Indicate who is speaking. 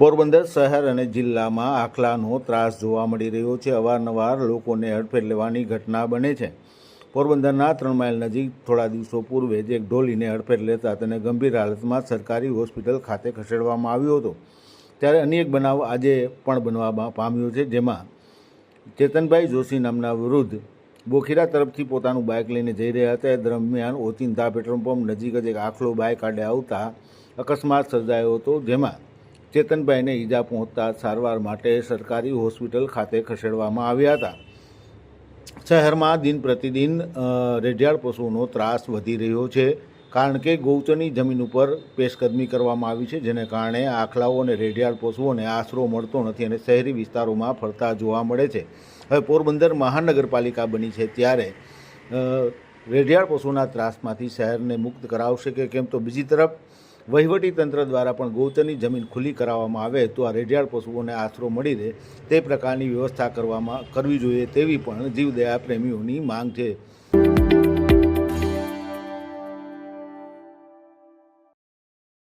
Speaker 1: પોરબંદર શહેર અને જિલ્લામાં આખલાનો ત્રાસ જોવા મળી રહ્યો છે. અવારનવાર લોકોને હડફેટ લેવાની ઘટના બને છે. પોરબંદરના ત્રણ માઇલ નજીક થોડા દિવસો પૂર્વે જ એક ઢોલીને હડફેટ લેતા તેને ગંભીર હાલતમાં સરકારી હોસ્પિટલ ખાતે ખસેડવામાં આવ્યો હતો. ત્યારે અન્ય એક બનાવ આજે પણ બનવા પામ્યો છે, જેમાં ચેતનભાઈ જોશી નામના વૃદ્ધ બોખીરા તરફથી પોતાનું બાઇક લઈને જઈ રહ્યા હતા. એ દરમિયાન ઓચિંતા પેટ્રોલ પંપ નજીક જ એક આખલો બાઇક આડે આવતા અકસ્માત સર્જાયો હતો, જેમાં ચેતનભાઈને ઈજા પહોંચતા સારવાર માટે સરકારી હોસ્પિટલ ખાતે ખસેડવામાં આવ્યા હતા. શહેરમાં દિન પ્રતિદિન રેઢિયાળ પશુઓનો ત્રાસ વધી રહ્યો છે, કારણ કે ગૌચરની જમીન ઉપર પેશકદમી કરવામાં આવી છે, જેને કારણે આખલાઓ અને રેડિયાળ પશુઓને આશરો મળતો નથી અને શહેરી વિસ્તારોમાં ફરતા જોવા મળે છે. હવે પોરબંદર મહાનગરપાલિકા બની છે ત્યારે રેઢિયાળ પશુના ત્રાસમાંથી શહેરને મુક્ત કરાવશે કે કેમ? તો બીજી તરફ તંત્ર દ્વારા પણ ગૌચરની જમીન ખુલ્લી કરાવવામાં આવે તો આ રેડિયાળ પશુઓને આશરો મળી રહે. તે પ્રકારની વ્યવસ્થા કરવામાં કરવી જોઈએ તેવી પણ જીવદયા પ્રેમીઓની માંગ છે.